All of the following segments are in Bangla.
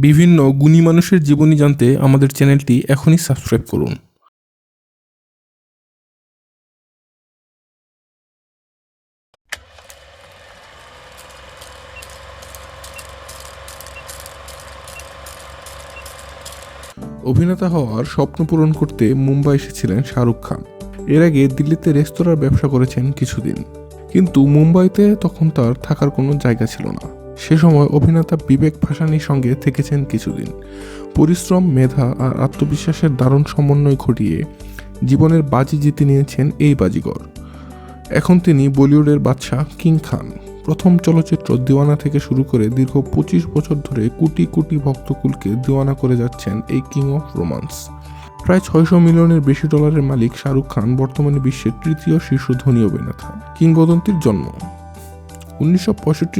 বিভিন্ন গুণী মানুষের জীবনী জানতে আমাদের চ্যানেলটি এখনই সাবস্ক্রাইব করুন। অভিনেতা হওয়ার স্বপ্ন পূরণ করতে মুম্বাই এসেছিলেন শাহরুখ খান। এর আগে দিল্লিতে রেস্তোরাঁর ব্যবসা করেছেন কিছুদিন। কিন্তু মুম্বাইতে তখন তার থাকার কোনো জায়গা ছিল না। সে সময় অভিনেতা বিবেক ভাসানির সঙ্গে থেকেছেন কিছুদিন। পরিশ্রম, মেধা আর আত্মবিশ্বাসের দারুণ সমন্বয় ঘটিয়ে জীবনের বাজি জিতে নিয়েছেন এই বাজিগর। এখন তিনি বলিউডের বাদশাহ কিং খান। প্রথম চলচ্চিত্র দিওয়ানা থেকে শুরু করে দীর্ঘ পঁচিশ বছর ধরে কোটি কোটি ভক্তকুলকে দিওয়ানা করে যাচ্ছেন এই কিং অফ রোমান্স। প্রায় ছয়শো মিলিয়নের বেশি ডলারের মালিক শাহরুখ খান বর্তমানে বিশ্বের তৃতীয় শীর্ষ ধনী অভিনেতা। কিংবদন্তির জন্ম। উনিশশো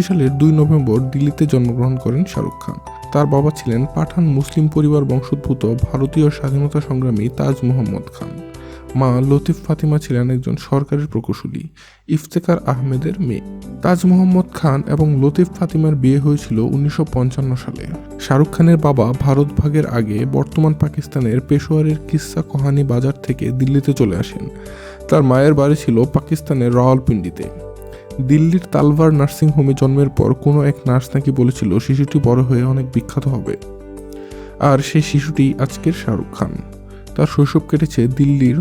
সালের দুই নভেম্বর দিল্লিতে জন্মগ্রহণ করেন শাহরুখ খান। তার বাবা ছিলেন পাঠান মুসলিম পরিবার বংশোদ্ভূত ভারতীয় স্বাধীনতা সংগ্রামী তাজ মোহাম্মদ খান। মা লতিফ ফাতিমা ছিলেন একজন সরকারি প্রকৌশলী ইফতেকার আহমেদের মেয়ে। তাজ মোহাম্মদ খান এবং লতিফ ফাতিমার বিয়ে হয়েছিল উনিশশো পঞ্চান্ন সালে। শাহরুখ খানের বাবা ভারত ভাগের আগে বর্তমান পাকিস্তানের পেশোয়ারের কিসা কহানি বাজার থেকে দিল্লিতে চলে আসেন। তার মায়ের বাড়ি ছিল পাকিস্তানের রাওয়ালপিন্ডিতে। দিল্লির তালভার নার্সিং হোমে জন্মের পর কোনো এক নার্স নাকি বলেছিল, শিশুটি বড় হয়ে অনেক বিখ্যাত হবে। আর সেই শিশুটি আজকের শাহরুখ খান। তার শৈশব কেটেছে দিল্লির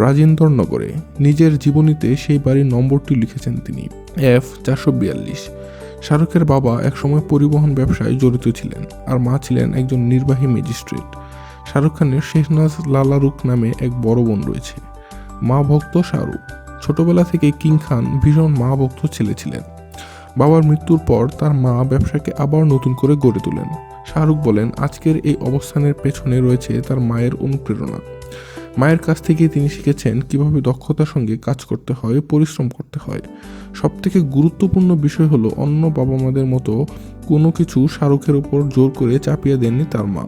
রাজেন্দ্রনগরে। নিজের জীবনীতে সেই বাড়ির নম্বরটি লিখেছেন তিনি, এফ চারশো বিয়াল্লিশ। শাহরুখের বাবা একসময় পরিবহন ব্যবসায় জড়িত ছিলেন আর মা ছিলেন একজন নির্বাহী ম্যাজিস্ট্রেট। শাহরুখ খানের শেহনাজ লালারুখ নামে এক বড় বোন রয়েছে। মা ভক্ত শাহরুখ। ছোটবেলা থেকে কিং খান ভীষণ মা ভক্ত ছেলে ছিলেন। বাবার মৃত্যুর পর তার মা ব্যবসাকে আবার নতুন করে গড়ে তোলেন। শাহরুখ বলেন, আজকের এই অবস্থানের পেছনে রয়েছে তার মায়ের অনুপ্রেরণা। মায়ের কাছ থেকে তিনি শিখেছেন কীভাবে দক্ষতার সঙ্গে কাজ করতে হয়, পরিশ্রম করতে হয়। সব থেকে গুরুত্বপূর্ণ বিষয় হলো, অন্য বাবা মাদের মতো কোনো কিছু শাহরুখের উপর জোর করে চাপিয়ে দেননি তার মা।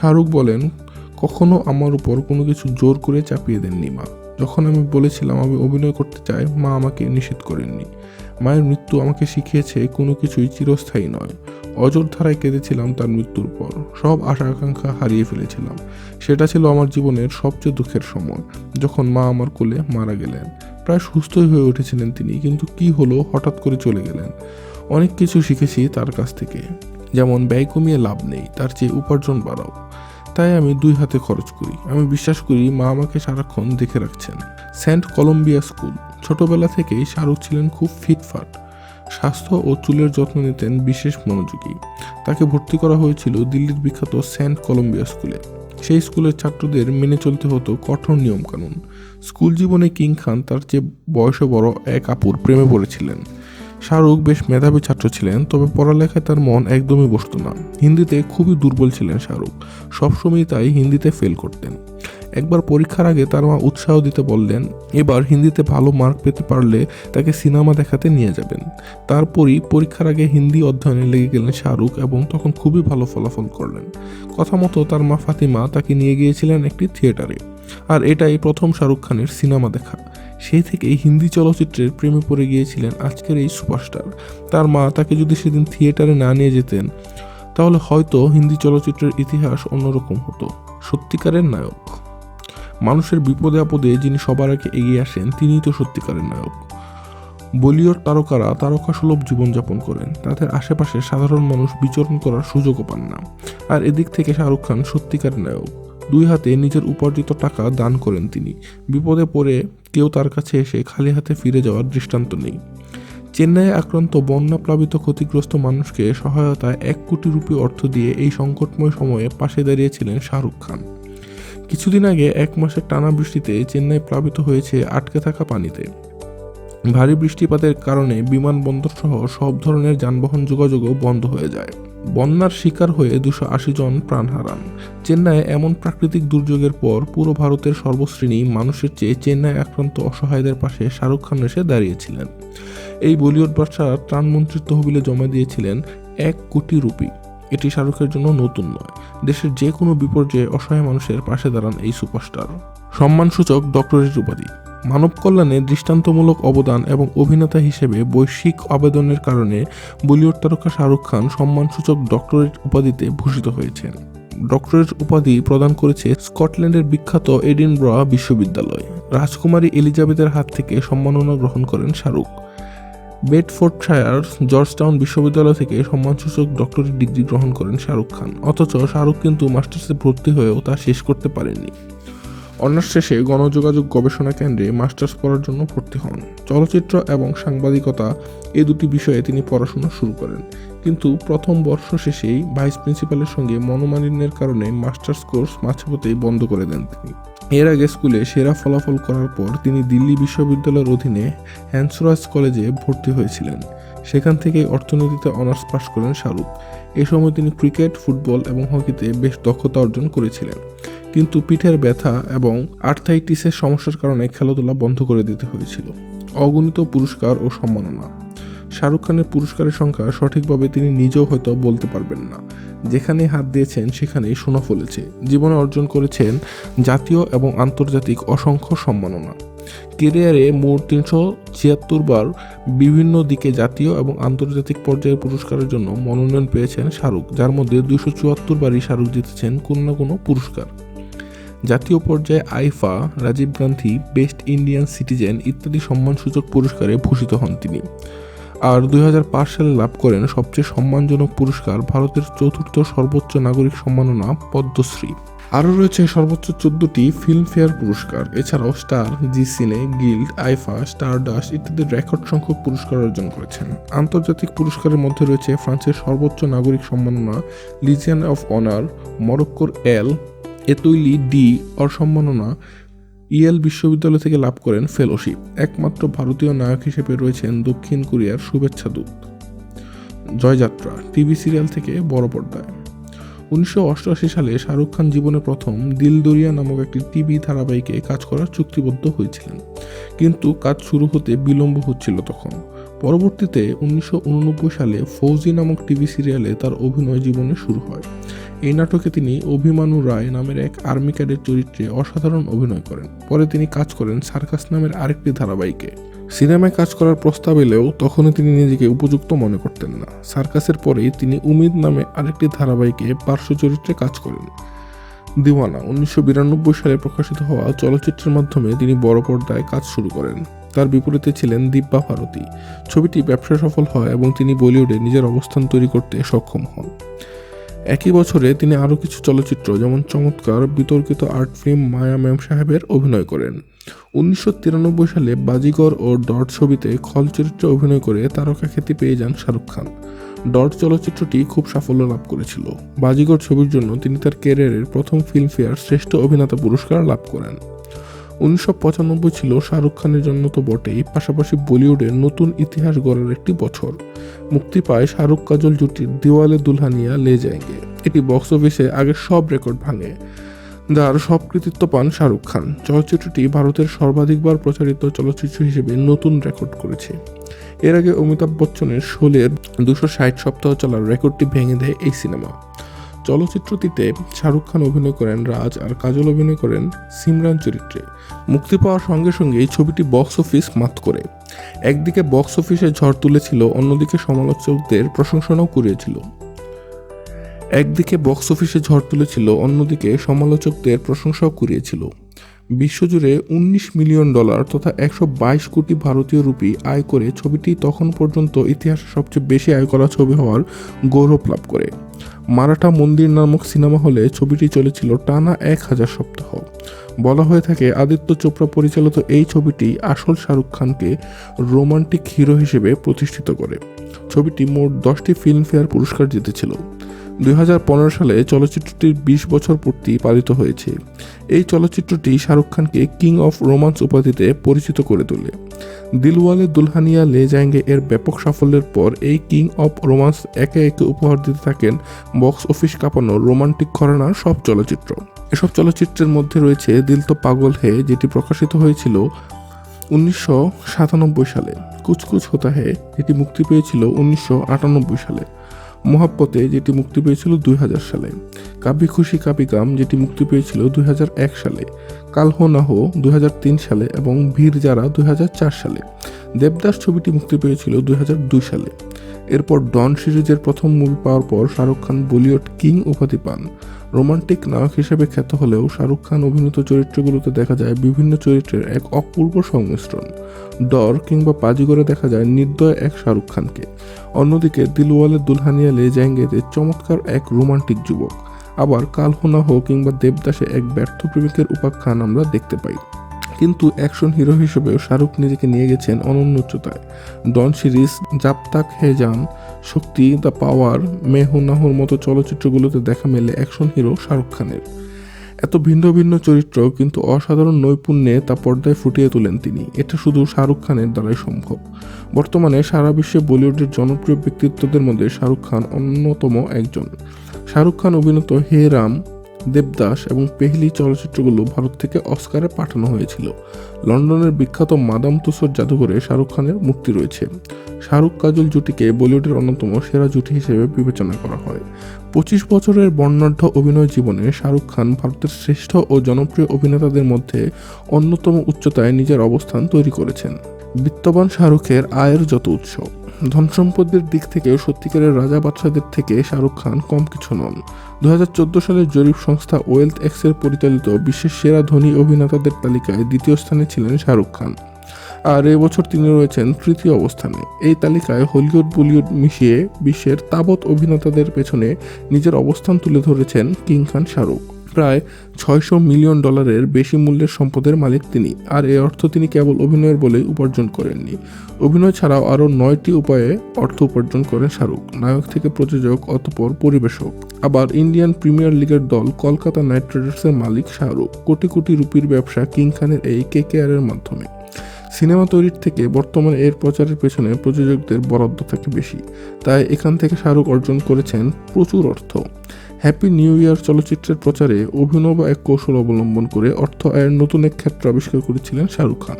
শাহরুখ বলেন, কখনো আমার উপর কোনো কিছু জোর করে চাপিয়ে দেননি মা। যখন আমি বলেছিলাম আমি অভিনয় করতে চাই, মা আমাকে নিষেধ করেননি। মায়ের মৃত্যু আমাকে শিখিয়েছে কোনো কিছুই চিরস্থায়ী নয়। অজর ধারায় কেঁদেছিলাম তার মৃত্যুর পর। সব আশা আকাঙ্ক্ষা হারিয়ে ফেলেছিলাম। সেটা ছিল আমার জীবনের সবচেয়ে দুঃখের সময়, যখন মা আমার কোলে মারা গেলেন। প্রায় সুস্থই হয়ে উঠেছিলেন তিনি, কিন্তু কি হলো হঠাৎ করে চলে গেলেন। অনেক কিছু শিখেছি তার কাছ থেকে। যেমন ব্যয় কমিয়ে লাভ নেই, তার চেয়ে উপার্জন বাড়াও। তাই আমি দুই হাতে খরচ করি। আমি বিশ্বাস করি মা আমাকে সারাক্ষণ দেখে রাখছেন। Saint Columbia school. ছোটবেলা থেকেই শাহরুখ ছিলেন খুব ফিটফাট স্বাস্থ্য ও চুলের যত্ন নিতেন বিশেষ মনোযোগী। তাকে ভর্তি করা হয়েছিল দিল্লির বিখ্যাত সেন্ট কলম্বিয়া স্কুলে। সেই স্কুলের ছাত্রদের মেনে চলতে হতো কঠোর নিয়মকানুন। স্কুল জীবনে কিং খান তার চেয়ে বয়সে বড় এক আপুর প্রেমে পড়েছিলেন। শাহরুখ বেশ মেধাবী ছাত্র ছিলেন, তবে পড়ালেখায় তার মন একদমই বসত না। হিন্দিতে খুবই দুর্বল ছিলেন শাহরুখ। সবসময় তাই হিন্দিতে ফেল করতেন। একবার পরীক্ষার আগে তার মা উৎসাহ দিতে বললেন, এবার হিন্দিতে ভালো মার্ক পেতে পারলে তাকে সিনেমা দেখাতে নিয়ে যাবেন। তারপরই পরীক্ষার আগে হিন্দি অধ্যয়নে লেগে গেলেন শাহরুখ এবং তখন খুবই ভালো ফলাফল করলেন। কথা মতো তার মা ফাতিমা তাকে নিয়ে গিয়েছিলেন একটি থিয়েটারে। আর এটাই প্রথম শাহরুখ খানের সিনেমা দেখা। সেই থেকেই হিন্দি চলচ্চিত্রের প্রেমে পড়ে গিয়েছিলেন আজকের এই সুপারস্টার। তার মা তাকে যদি সেদিন থিয়েটারে না নিয়ে যেতেন, তাহলে হয়তো হিন্দি চলচ্চিত্রের ইতিহাস অন্যরকম হতো। সত্যিকারের নায়ক। মানুষের বিপদে আপদে যিনি সবার আগে এগিয়ে আসেন, তিনিই তো সত্যিকারের নায়ক। বলিউড তারকারা তারকা সুলভ জীবনযাপন করেন, তাদের আশেপাশে সাধারণ মানুষ বিচরণ করার সুযোগও পান না। আর এদিক থেকে শাহরুখ খান সত্যিকারের নায়ক। দুই হাতে নিজের উপার্জিত টাকা দান করেন তিনি। বিপদে পড়ে কেউ তার কাছে এসে খালি হাতে ফিরে যাওয়ার দৃষ্টান্ত নেই। চেন্নাইয়ে আক্রান্ত, বন্যা প্লাবিত ক্ষতিগ্রস্ত মানুষকে সহায়তায় এক কোটি রুপি অর্থ দিয়ে এই সংকটময় সময়ে পাশে দাঁড়িয়েছিলেন শাহরুখ খান। কিছুদিন আগে এক মাসের টানা বৃষ্টিতে চেন্নাই প্লাবিত হয়েছে আটকে থাকা পানিতে। ভারী বৃষ্টিপাতের কারণে বিমানবন্দর সহ সব ধরনের যানবাহন যোগাযোগও বন্ধ হয়ে যায়। বন্যার শিকার হয়ে দুশো আশি জন প্রাণ হারান। চেন্নাইয়ে এমন প্রাকৃতিক দুর্যোগের পর পুরো ভারতের সর্বশ্রেণী মানুষের চেয়ে চেন্নাই আক্রান্ত অসহায়দের পাশে শাহরুখ খান এসে দাঁড়িয়েছিলেন। এই বলিউড বাদশাহ ত্রাণমন্ত্রীর তহবিলে জমা দিয়েছিলেন এক কোটি রুপি। এটি শাহরুখের জন্য নতুন নয়। দেশের যে কোনো বিপর্যয়ে অসহায় মানুষের পাশে দাঁড়ান এই সুপারস্টার। সম্মানসূচক ডক্টরেট উপাধি মানব কল্যাণে দৃষ্টান্তমূলক অবদান এবং অভিনেতা হিসেবে বৈশ্বিক আবেদনের কারণে বলিউড তারকা শাহরুখ খান সম্মানসূচক ডক্টরেট উপাধিতে ভূষিত হয়েছেন। ডক্টরেট উপাধি প্রদান করেছে স্কটল্যান্ডের বিখ্যাত এডিনব্রা বিশ্ববিদ্যালয়। রাজকুমারী এলিজাবেথের হাত থেকে সম্মাননা গ্রহণ করেন শাহরুখ। বেডফোর্ডশায়ার, জর্জটাউন বিশ্ববিদ্যালয় থেকে সম্মানসূচক ডক্টরেট ডিগ্রি গ্রহণ করেন শাহরুখ খান। অথচ শাহরুখ কিন্তু মাস্টার্সে ভর্তি হয়েও তা শেষ করতে পারেননি। অনার্স শেষে গণযোগাযোগ গবেষণা কেন্দ্রে মাস্টার্স পড়ার জন্য ভর্তি হন। চলচ্চিত্র এবং সাংবাদিকতা এই দুটি বিষয়ে তিনি পড়াশোনা শুরু করেন। কিন্তু প্রথম বর্ষ শেষেই ভাইস প্রিন্সিপালের সঙ্গে মনোমালিন্যের কারণে মাস্টার্স কোর্স মাঝপথেই বন্ধ করে দেন তিনি। এর আগে স্কুলে সেরা ফলাফল করার পর তিনি দিল্লি বিশ্ববিদ্যালয়ের অধীনে হ্যান্সরাজ কলেজে ভর্তি হয়েছিলেন। সেখান থেকে অর্থনীতিতে অনার্স পাশ করেন শাহরুখ। এ সময় তিনি ক্রিকেট, ফুটবল এবং হকিতে বেশ দক্ষতা অর্জন করেছিলেন। কিন্তু পিঠের ব্যথা এবং আর্থাইটিসের সমস্যার কারণে খেলাধুলা বন্ধ করে দিতে হয়েছিল। অগণিত পুরস্কার ও সম্মাননা। শাহরুখ খানের পুরস্কারের সংখ্যা সঠিকভাবে তিনি নিজেও হয়তো বলতে পারবেন না। যেখানে হাত দিয়েছেন, সেখানেই সোনা ফলেছে। জীবনে অর্জন করেছেন জাতীয় এবং আন্তর্জাতিক অসংখ্য সম্মাননা। কেরিয়ারে মোট তিনশো ছিয়াত্তর বার বিভিন্ন দিকে জাতীয় এবং আন্তর্জাতিক পর্যায়ের পুরস্কারের জন্য মনোনয়ন পেয়েছেন শাহরুখ, যার মধ্যে দুশো চুয়াত্তর বারই শাহরুখ জিতেছেন কোনো না কোনো পুরস্কার। জাতীয় পর্যায়ে IIFA, Rajiv Gandhi, best Indian citizen ইত্যাদি সম্মানসূচক পুরস্কারে ভূষিত হন তিনি। আর দুই হাজার পাঁচ সালে লাভ করেন সবচেয়ে সম্মানজনক পুরস্কার ভারতের চতুর্থ সর্বোচ্চ নাগরিক সম্মাননা, পদ্মশ্রী। আরও রয়েছে সর্বোচ্চ চোদ্দটি ফিল্মফেয়ার পুরস্কার, এছাড়াও star Zee cine guild, IIFA star dust ইত্যাদি রেকর্ড সংখ্যক পুরস্কার অর্জন করেছেন। আন্তর্জাতিক পুরস্কারের মধ্যে রয়েছে ফ্রান্সের সর্বোচ্চ নাগরিক সম্মাননা, লিজিয়ান অফ অনার, মরক্কোর এল এতৈলি ডি, অসম্মাননা ইয়েল বিশ্ববিদ্যালয় থেকে লাভ করেন ফেলোশিপ। একমাত্র ভারতীয় নায়ক হিসেবে রয়েছেন দক্ষিণ কোরিয়ার শুভেচ্ছা দূত। জয়যাত্রা, টিভি সিরিয়াল থেকে বড় পর্দায়। উনিশশো অষ্টআশি সালে শাহরুখ খান জীবনে প্রথম দিল দরিয়া নামক একটি টিভি ধারাবাহিকে কাজ করার চুক্তিবদ্ধ হয়েছিলেন। কিন্তু কাজ শুরু হতে বিলম্ব হচ্ছিল তখন। পরবর্তীতে উনিশশো উননব্বই সালে ফৌজি নামক টিভি সিরিয়ালে তার অভিনয় জীবনে শুরু হয়। এই নাটকে তিনি অভিমানু রায় নামের এক আর্মি ক্যাডের চরিত্রে অসাধারণ অভিনয় করেন। পরে তিনি কাজ করেন সার্কাস নামের আরেকটি ধারাবাহিকে। সিনেমায় কাজ করার প্রস্তাব এলেও তখনও তিনি নিজেকে উপযুক্ত মনে করতেন না। সার্কাসের পরেই তিনি উমিদ নামে আরেকটি ধারাবাহিকে পার্শ্ব চরিত্রে কাজ করেন। দিওয়ানা, উনিশশো বিরানব্বই সালে প্রকাশিত হওয়া চলচ্চিত্রের মাধ্যমে তিনি বড় পর্দায় কাজ শুরু করেন। তার বিপরীতে ছিলেন দিব্যা ভারতী। ছবিটি ব্যবসা সফল হয় এবং তিনি বলিউডে নিজের অবস্থান তৈরি করতে সক্ষম হন। একই বছরে তিনি আরও কিছু চলচ্চিত্র, যেমন চমৎকার বিতর্কিত আর্ট ফিল্ম মায়া ম্যাম সাহেবের অভিনয় করেন। উনিশশো তিরানব্বই সালে বাজিগর ও ডট ছবিতে খল চরিত্রে অভিনয় করে তারকা খ্যাতি পেয়ে যান শাহরুখ খান। ডট চলচ্চিত্রটি খুব সাফল্য লাভ করেছিল। বাজিগর ছবির জন্য তিনি তার ক্যারিয়ারের প্রথম ফিল্মফেয়ার শ্রেষ্ঠ অভিনেতা পুরস্কার লাভ করেন। উনিশশো পঁচানব্বই ছিল শাহরুখ খানের জন্য তো বটেই, পাশাপাশি বলিউডের নতুন ইতিহাস গড়ার একটি বছর। মুক্তি পায় শাহরুখ কাজল জুটির দেওয়ালে দুলহানিয়া, লে যায়গে এটি বক্স অফিসে আগের সব রেকর্ড ভাঙে। যার সব কৃতিত্ব পান শাহরুখ খান। চলচ্চিত্রটি ভারতের সর্বাধিকবার প্রচারিত চলচ্চিত্র হিসেবে নতুন রেকর্ড করেছে। এর আগে অমিতাভ বচ্চনের শোলের দুশো ষাট সপ্তাহ চলার রেকর্ডটি ভেঙে দেয় এই সিনেমা। চলচ্চিত্রটিতে শাহরুখ খান অভিনয় করেন রাজ আর কাজল অভিনয় করেন সিমরান চরিত্রে। মুক্তি পাওয়ার সঙ্গে সঙ্গে এই ছবিটি বক্স অফিস মাত করে। একদিকে বক্স অফিসে ঝড় তুলেছিল, অন্যদিকে সমালোচকদের প্রশংসনাও করিয়েছিল একদিকে বক্স অফিসে ঝড় তুলেছিল, অন্যদিকে সমালোচকদের প্রশংসাও কুড়িয়েছিল। বিশ্বজুড়ে উনিশ মিলিয়ন ডলার তথা একশো বাইশ কোটি ভারতীয় রুপি আয় করে ছবিটি তখন পর্যন্ত ইতিহাসে সবচেয়ে বেশি আয় করা ছবি হওয়ার গৌরব লাভ করে। মারাঠা মন্দির নামক সিনেমা হলে ছবিটি চলেছিল টানা এক হাজার সপ্তাহ। বলা হয়ে থাকে, আদিত্য চোপড়া পরিচালিত এই ছবিটি আসল শাহরুখ খানকে রোমান্টিক হিরো হিসেবে প্রতিষ্ঠিত করে। ছবিটি মোট দশটি ফিল্মফেয়ার পুরস্কার জিতেছিল। দুই হাজার পনেরো সালে চলচ্চিত্রটির বিশ বছর পূর্তি পালিত হয়েছে। এই চলচ্চিত্রটি শাহরুখ খানকে কিং অফ রোমান্স উপাধিতে পরিচিত করে তোলে। দিলওয়ালে দুলহানিয়া লে যায়ঙ্গে এর ব্যাপক সাফল্যের পর এই কিং অফ রোমান্স একে একে উপহার দিতে থাকেন বক্স অফিস কাঁপানো রোমান্টিক ঘরানার সব চলচ্চিত্র। এসব চলচ্চিত্রের মধ্যে রয়েছে দিল তো পাগল হে, যেটি প্রকাশিত হয়েছিল উনিশশো সাতানব্বই সালে। কুচকুচ হোতা হে, যেটি মুক্তি পেয়েছিল উনিশশো আটানব্বই সালে। মহাব্বতে যেটি মুক্তি পেয়েছিল দুই হাজার সালে। কাবি খুশি কাবি গাম যেটি মুক্তি পেয়েছিল দুই হাজার এক সালে। কালহো নাহো দুই সালে এবং ভীর যারা দুই হাজার চার সালে। দেবদাস ছবিটি মুক্তি পেয়েছিল দুই হাজার দুই সালে। এরপর ডন সিরিজের প্রথম মুভি পাওয়ার পর শাহরুখ খান বলিউড কিং উপাধি পান। রোমান্টিক নায়ক হিসেবে খ্যাত হলেও শাহরুখ খান অভিনীত চরিত্রগুলোতে দেখা যায় বিভিন্ন চরিত্রের এক অপূর্ব সংমিশ্রণ। ডর কিংবা পাজিগরে দেখা যায় নির্দয় এক শাহরুখ খানকে। অন্যদিকে দিলওয়ালে দুলহানিয়া লে জাঙ্গেতে চমৎকার এক রোমান্টিক যুবক। আবার কাল হোনা হো কিংবা দেবদাসে এক ব্যর্থ প্রেমিকের উপাখ্যান আমরা দেখতে পাই। কিন্তু অ্যাকশন হিরো হিসেবেও শাহরুখ নিজেকে নিয়ে গেছেন অনন্য উচ্চতায়। ডন সিরিজ জাপতাক হে জান শক্তি দ্য পাওয়ার মেহুনাহুর মতো চলচ্চিত্রগুলোতে দেখা মেলে অ্যাকশন হিরো শাহরুখ খানের। এত ভিন্ন ভিন্ন চরিত্র কিন্তু অসাধারণ নৈপুণ্যে তা পর্দায় ফুটিয়ে তোলেন তিনি। এটা শুধু শাহরুখ খানের দ্বারাই সম্ভব। বর্তমানে সারা বিশ্বে বলিউডের জনপ্রিয় ব্যক্তিত্বদের মধ্যে শাহরুখ খান অন্যতম একজন। শাহরুখ খান অভিনীত হে রাম দেবদাস এবং পেহলি চলচ্চিত্রগুলো ভারত থেকে অস্কারে পাঠানো হয়েছিল। লন্ডনের বিখ্যাত মাদাম তুসর জাদুঘরে শাহরুখ খানের মূর্তি রয়েছে। শাহরুখ কাজল জুটিকে বলিউডের অন্যতম সেরা জুটি হিসেবে বিবেচনা করা হয়। পঁচিশ বছরের বর্ণাঢ্য অভিনয় জীবনে শাহরুখ খান ভারতের শ্রেষ্ঠ ও জনপ্রিয় অভিনেতাদের মধ্যে অন্যতম উচ্চতায় নিজের অবস্থান তৈরি করেছেন। বিত্তবান শাহরুখের আয়ের যত উৎস। ধন সম্পদের দিক থেকেও সত্যিকারের রাজা বাদশাদের থেকে শাহরুখ খান কম কিছু নন। দু সালের জরিপ সংস্থা ওয়েলথ এক্সের পরিচালিত বিশ্বের সেরা ধনী অভিনেতাদের তালিকায় দ্বিতীয় স্থানে ছিলেন শাহরুখ খান। আর এবছর তিনি রয়েছেন তৃতীয় অবস্থানে। এই তালিকায় হলিউড, বলিউড মিশিয়ে বিশ্বের তাবৎ অভিনেতাদের পেছনে নিজের অবস্থান তুলে ধরেছেন কিং খান শাহরুখ। প্রায় ছয়শো মিলিয়ন ডলারের বেশি মূল্যের সম্পদের মালিক তিনি। আর এই অর্থ তিনি কেবল অভিনয়ের বলেই উপার্জন করেননি। অভিনয় ছাড়াও আরও নয়টি উপায়ে অর্থ উপার্জন করেন শাহরুখ, নায়ক থেকে প্রযোজক অতপর পরিবেশক। আবার ইন্ডিয়ান প্রিমিয়ার লিগের দল কলকাতা নাইট রাইডার্সের মালিক শাহরুখ, কোটি কোটি রুপির ব্যবসা কিং খানের এই কে এর মাধ্যমে। সিনেমা তৈরির থেকে বর্তমানে এর প্রচারের পেছনে প্রযোজকদের বরাদ্দ থাকে বেশি। তাই এখান থেকে শাহরুখ অর্জন করেছেন প্রচুর অর্থ। হ্যাপি নিউ ইয়ার চলচ্চিত্রের প্রচারে অভিনব এক কৌশল অবলম্বন করে অর্থ আয়ের নতুন এক ক্ষেত্র আবিষ্কার করেছিলেন শাহরুখ খান।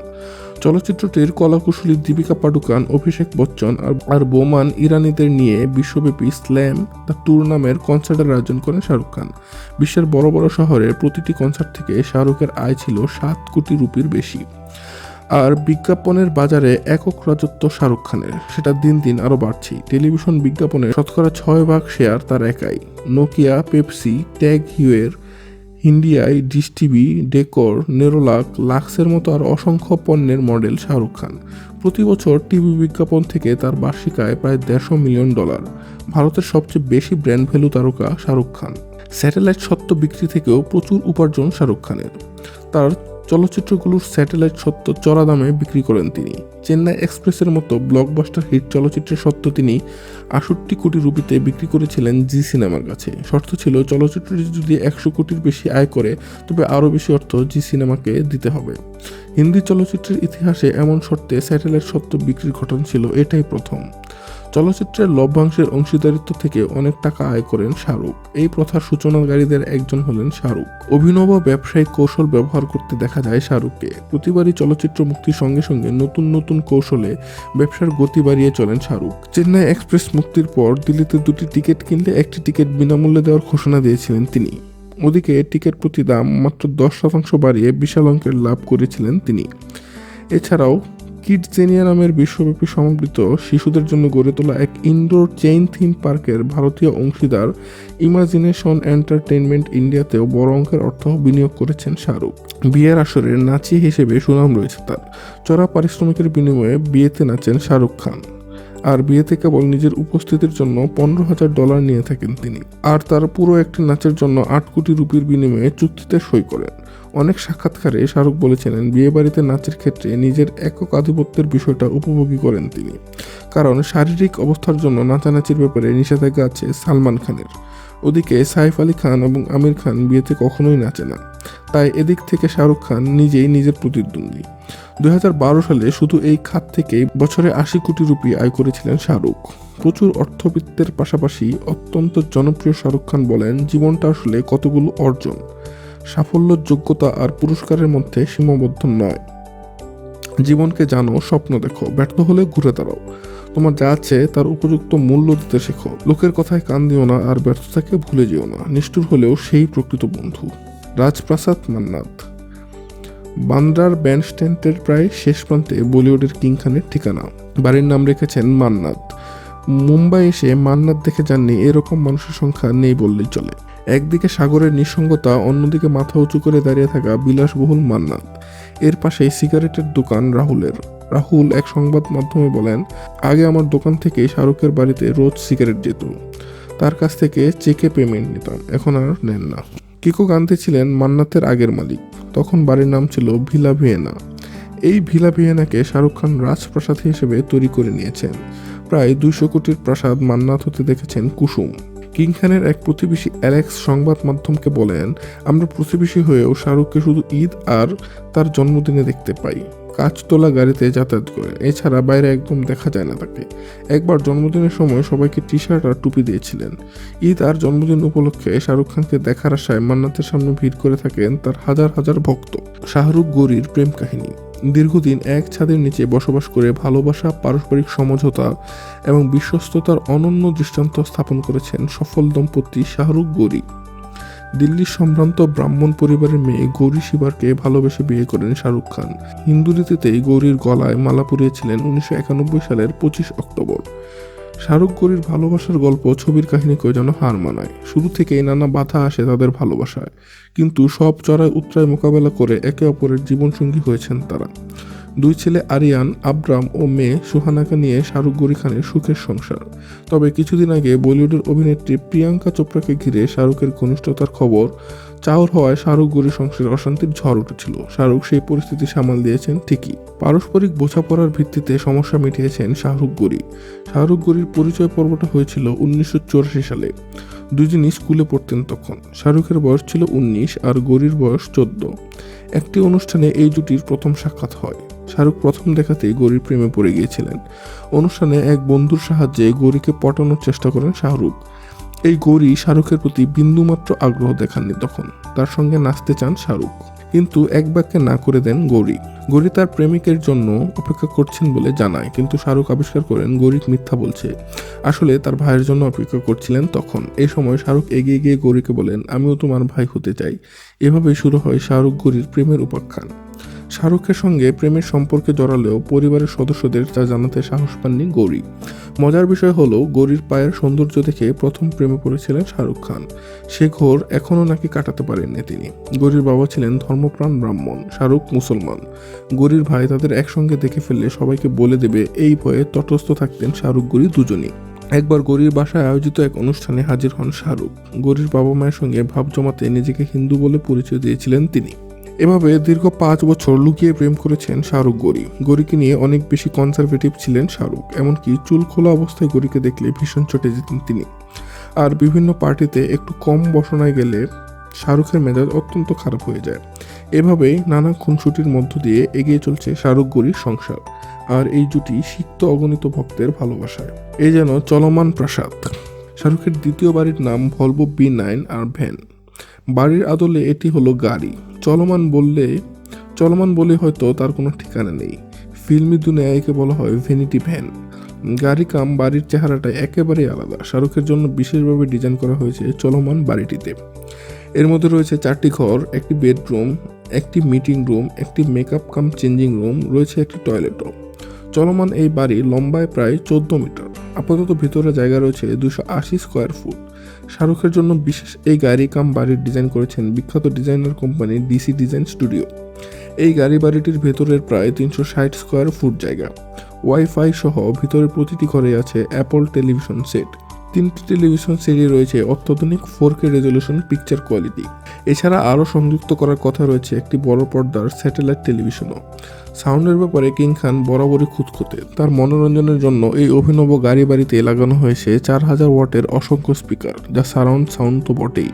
চলচ্চিত্রটির কলাকুশলী দীপিকা পাডুকান, অভিষেক বচ্চন আর বোমান ইরানিদের নিয়ে বিশ্বব্যাপী স্ল্যাম দ্য ট্যুর নামের কনসার্টের আয়োজন করেন শাহরুখ খান। বিশ্বের বড় বড় শহরে প্রতিটি কনসার্ট থেকে শাহরুখের আয় ছিল সাত কোটি রুপির বেশি। আর বিজ্ঞাপনের বাজারে একক রাজত্ব শাহরুখ খানের। সেটা দিন দিন আরও বাড়ছে। টেলিভিশন বিজ্ঞাপনের শতকরা ছয় ভাগ শেয়ার তার একাই। নোকিয়া, পেপসি, ট্যাগ, হিউয়ের, ইন্ডিয়ায় ডিশ টিভি ডেকর, নেরোলাক, লাক্সের মতো আর অসংখ্য পণ্যের মডেল শাহরুখ খান। প্রতি বছর টিভি বিজ্ঞাপন থেকে তার বার্ষিক আয় প্রায় দেড়শো মিলিয়ন ডলার। ভারতের সবচেয়ে বেশি ব্র্যান্ড ভ্যালু তারকা শাহরুখ খান। স্যাটেলাইট সত্ত্ব বিক্রি থেকেও প্রচুর উপার্জন শাহরুখ খানের। তার চলচ্চিত্রগুলোর স্যাটেলাইট সত্ত্ব চড়া দামে বিক্রি করেন তিনি। চেন্নাই এক্সপ্রেসের মতো ব্লকবাস্টার হিট চলচ্চিত্রের সত্ত্ব তিনি আষট্টি কোটি রুপিতে বিক্রি করেছিলেন জি সিনেমার কাছে। শর্ত ছিল, চলচ্চিত্রটি যদি একশো কোটির বেশি আয় করে, তবে আরও বেশি অর্থ জি সিনেমাকে দিতে হবে। হিন্দি চলচ্চিত্রের ইতিহাসে এমন শর্তে স্যাটেলাইট সত্ত্ব বিক্রির ঘটনা ছিল এটাই প্রথম। চলচ্চিত্রের লভ্যাংশের অংশীদারিত্ব থেকে অনেক টাকা আয় করেন শাহরুখ। এই প্রথার সূচনাকারীদের একজন হলেন শাহরুখ। অভিনব ব্যবসায়িক কৌশল ব্যবহার করতে দেখা যায় শাহরুখকে। প্রতিবারই চলচ্চিত্র মুক্তির সঙ্গে সঙ্গে নতুন নতুন কৌশলে ব্যবসার গতি বাড়িয়ে চলেন শাহরুখ। চেন্নাই এক্সপ্রেস মুক্তির পর দিল্লিতে দুটি টিকিট কিনলে একটি টিকিট বিনামূল্যে দেওয়ার ঘোষণা দিয়েছিলেন তিনি। ওদিকে টিকিট প্রতি দাম মাত্র দশ শতাংশ বাড়িয়ে বিশাল অঙ্কের লাভ করেছিলেন তিনি। এছাড়াও কিডজেনিয়া নামের বিশ্বব্যাপী সমবৃত শিশুদের জন্য গড়ে তোলা এক ইনডোর চেইন থিম পার্কের ভারতীয় অংশীদার ইমাজিনেশন এন্টারটেইনমেন্ট ইন্ডিয়াতেও বড় অঙ্কের অর্থ বিনিয়োগ করেছেন শাহরুখ। বিয়ের আসরের নাচি হিসেবে সুনাম রয়েছে তার। চড়া পারিশ্রমিকের বিনিময়ে বিয়েতে নাচেন শাহরুখ খান। আর বিয়েতে কেবল নিজের উপস্থিতির জন্য পনেরো হাজার ডলার নিয়ে থাকেন তিনি। আর তার পুরো একটি নাচের জন্য আট কোটি রুপির বিনিময়ে চুক্তিতে সই করেন। অনেক সাক্ষাৎকারে শাহরুখ বলেছিলেন, বিয়েবাড়িতে নাচের ক্ষেত্রে নিজের একক আধিপত্যের বিষয়টা উপভোগী করেন তিনি। কারণ শারীরিক অবস্থার জন্য নাচানাচির ব্যাপারে নিষেধাজ্ঞা আছে সালমান খানের। ওদিকে সাইফ আলী খান এবং আমির খান বিয়েতে কখনোই নাচে না। তাই এদিক থেকে শাহরুখ খান নিজেই নিজের প্রতিদ্বন্দ্বী। দুই হাজার বারো সালে শুধু এই খাত থেকেই বছরে আশি কোটি রুপি আয় করেছিলেন শাহরুখ। প্রচুর অর্থবিত্তের পাশাপাশি অত্যন্ত জনপ্রিয় শাহরুখ খান বলেন, জীবনটা আসলে কতগুলো অর্জন। সাফল্য যোগ্যতা আর পুরস্কারের মধ্যে সীমাবদ্ধ নয়। জীবনকে জানো, স্বপ্ন দেখো, ব্যর্থ হলে ঘুরে দাঁড়াও। তোমার যা আছে তার উপযুক্ত মূল্য দিতে শেখো। লোকের কথায় কান দিও না আর ব্যর্থতাকে ভুলে যেও না। নিষ্ঠুর হলেও সেই প্রকৃত বন্ধু। রাজপ্রাসাদ মান্নাত। বান্দ্রার ব্যান্ডস্ট্যান্ডের প্রায় শেষ প্রান্তে বলিউডের কিং খানের ঠিকানা। বাড়ির নাম রেখেছেন মান্নাত। মুম্বাই এসে মান্নাত দেখে যাননি, এরকম মানুষের সংখ্যা নেই বললেই চলে। একদিকে সাগরের নিঃসঙ্গতা, অন্যদিকে মাথা উঁচু করে দাঁড়িয়ে থাকা বিলাসবহুল মান্নাত এর পাশেই সিগারেটের দোকান রাহুলের। রাহুল এক সংবাদ মাধ্যমে বলেন, আগে আমার দোকান থেকে শাহরুখের বাড়িতে রোজ সিগারেট যেত। তার কাছ থেকে চেকে পেমেন্ট নিতাম, এখন আর নেন না। কিকো গান্ধী ছিলেন মান্নাতের আগের মালিক। তখন বাড়ির নাম ছিল ভিলা ভিয়েনা। এই ভিলা ভিয়েনাকে শাহরুখ খান রাজপ্রাসাদ হিসেবে তৈরি করে নিয়েছেন। প্রায় দুইশো কোটির প্রাসাদ মান্নাত হতে দেখেছেন কুসুম। কিং খানের এক প্রতিবেশী অ্যালেক্স সংবাদ মাধ্যমকে বলেন, আমরা প্রতিবেশী হয়েও শাহরুখকে শুধু ঈদ আর তার জন্মদিনে দেখতে পাই। কাঁচতোলা গাড়িতে যাতায়াত করে। এছাড়া বাইরে একদম দেখা যায় না তাকে। একবার জন্মদিনের সময় সবাইকে টি শার্ট আর টুপি দিয়েছিলেন। ঈদ আর জন্মদিন উপলক্ষে শাহরুখ খানকে দেখার আশায় মান্নাতের সামনে ভিড় করে থাকেন তার হাজার হাজার ভক্ত। শাহরুখ গৌরীর প্রেম কাহিনী। দীর্ঘদিন এক ছাদের নিচে বসবাস করে ভালোবাসা, পারস্পরিক সমঝোতা এবং বিশ্বস্ততার অনন্য দৃষ্টান্ত স্থাপন করেছেন সফল দম্পতি শাহরুখ গৌরী। দিল্লির সম্ভ্রান্ত ব্রাহ্মণ পরিবারের মেয়ে গৌরী শিবারকে ভালোবেসে বিয়ে করেন শাহরুখ খান। হিন্দু রীতিতেই গৌরীর গলায় মালা পরিয়েছিলেন উনিশশো একানব্বই সালের পঁচিশ অক্টোবর। শাহরুখ গৌরীর ভালোবাসার গল্প, ছবির কাহিনীকেও যেন হার মানায়। শুরু থেকেই নানা বাধা আসে তাদের ভালোবাসায়। কিন্তু সব চড়াই উত্তরায় মোকাবেলা করে একে অপরের জীবনসঙ্গী হয়েছেন তারা। দুই ছেলে আরিয়ান, আব্রাম ও মেয়ে সুহানাকে নিয়ে শাহরুখ গরি খানের সুখের সংসার। তবে কিছুদিন আগে বলিউডের অভিনেত্রী প্রিয়াঙ্কা চোপড়াকে ঘিরে শাহরুখের ঘনিষ্ঠতার খবর চাওর হওয়ায় শাহরুখ গৌরী সংসারে অশান্তির ঝড় উঠেছিল। শাহরুখ সেই পরিস্থিতি সামাল দিয়েছেন ঠিকই। পারস্পরিক বোঝাপড়ার ভিত্তিতে সমস্যা মিটিয়েছেন শাহরুখ গৌরী। শাহরুখ গৌরীর পরিচয় পর্বটা হয়েছিল উনিশশো চুরাশি সালে। দুজনই স্কুলে পড়তেন তখন। শাহরুখের বয়স ছিল উনিশ আর গরির বয়স চোদ্দ। একটি অনুষ্ঠানে এই জুটির প্রথম সাক্ষাৎ হয়। শাহরুখ প্রথম দেখাতেই গৌরীর প্রেমে পড়ে গিয়েছিলেন। অনুষ্ঠানে এক বন্ধুর সাহায্যে গৌরীকে পটানোর চেষ্টা করেন শাহরুখ। এই গৌরী শাহরুখের প্রতি বিন্দুমাত্র আগ্রহ দেখাননি তখন। তার সঙ্গে নাচতে চান শাহরুখ। কিন্তু এক বাক্যে না করে দেন গৌরী। গৌরী তার প্রেমিকের জন্য অপেক্ষা করছেন বলে জানায়। কিন্তু শাহরুখ আবিষ্কার করেন, গৌরী মিথ্যা বলছে। আসলে তার ভাইয়ের জন্য অপেক্ষা করছিলেন তখন। এই সময় শাহরুখ এগিয়ে গিয়ে গৌরীকে বলেন, আমিও তোমার ভাই হতে চাই। এভাবে শুরু হয় শাহরুখ গৌরীর প্রেমের উপাখ্যান। শাহরুখের সঙ্গে প্রেমের সম্পর্কে জড়ালেও পরিবারের সদস্যদের তা জানাতে সাহস পাননি গৌরী। মজার বিষয় হলো, গৌরীর পায়ের সৌন্দর্য দেখে প্রথম প্রেমে পড়েছিলেন শাহরুখ খান। সে ঘোর এখনও নাকি কাটাতে পারেননি তিনি। গৌরীর বাবা ছিলেন ধর্মপ্রাণ ব্রাহ্মণ, শাহরুখ মুসলমান। গৌরীর ভাই তাদের একসঙ্গে দেখে ফেললে সবাইকে বলে দেবে, এই ভয়ে তটস্থ থাকতেন শাহরুখ, গৌরী দুজনই। একবার গৌরীর বাসায় আয়োজিত এক অনুষ্ঠানে হাজির হন শাহরুখ। গৌরীর বাবা মায়ের সঙ্গে ভাব জমাতে নিজেকে হিন্দু বলে পরিচয় দিয়েছিলেন তিনি। এভাবে দীর্ঘ পাঁচ বছর লুকিয়ে প্রেম করেছেন শাহরুখ গৌরী। গৌরীকে নিয়ে অনেক বেশি কনজারভেটিভ ছিলেন শাহরুখ, এমনকি চুল খোলা অবস্থায় গৌরীকে দেখলে ভীষণ চটে যেতেন তিনি। আর বিভিন্ন পার্টিতে একটু কম বসনায় গেলে শাহরুখের মেজাজ অত্যন্ত খারাপ হয়ে যায়। এভাবেই নানা খুনসুটির মধ্য দিয়ে এগিয়ে চলছে শাহরুখ গৌরীর সংসার, আর এই জুটি সিক্ত অগণিত ভক্তের ভালোবাসায়। এ যেন চলমান প্রাসাদ। শাহরুখের দ্বিতীয় বাড়ির নাম Volvo B nine R van. বাড়ির আদলে এটি হলো গাড়ি। চলমান বললে, চলমান বলে হয়তো তার কোনো ঠিকানা নেই। ফিল্মি দুনিয়ায় একে বলা হয় ভেনিটি ভ্যান গাড়ি কাম বাড়ির চেহারাটা একেবারেই আলাদা। শাহরুখের জন্য বিশেষভাবে ডিজাইন করা হয়েছে চলমান বাড়িটিতে। এর মধ্যে রয়েছে চারটি ঘর, একটি বেডরুম একটি মিটিং রুম একটি মেকআপ কাম চেঞ্জিং রুম রয়েছে একটি টয়লেটও চলমান এই বাড়ি লম্বায় প্রায় চোদ্দ মিটার। আপাতত ভিতরে জায়গা রয়েছে দুশো আশি স্কোয়ার ফুট শাহরুখের জন্য বিশেষ এই গাড়ি কাম বাড়ির ডিজাইন করেছেন বিখ্যাত designer company DC design studio এই গাড়ি বাড়িটির ভেতরের প্রায় তিনশো ষাট স্কোয়ার ফুট জায়গা। ওয়াইফাই সহ ভিতরে প্রতিটি ঘরে আছে অ্যাপল টেলিভিশন সেট। তিনটি টেলিভিশন সিরি রয়েছে, অত্যাধুনিক four K resolution picture quality এছাড়া আরও সংযুক্ত করার কথা রয়েছে একটি বড় পর্দার স্যাটেলাইট টেলিভিশনও সাউন্ডের ব্যাপারে কিং খান বরাবরই খুঁতখুঁতে। তার মনোরঞ্জনের জন্য এই অভিনব গাড়ি বাড়িতে লাগানো হয়েছে চার হাজার ওয়াটের অসংখ্য স্পিকার যা সারাউন্ড সাউন্ড তো বটেই।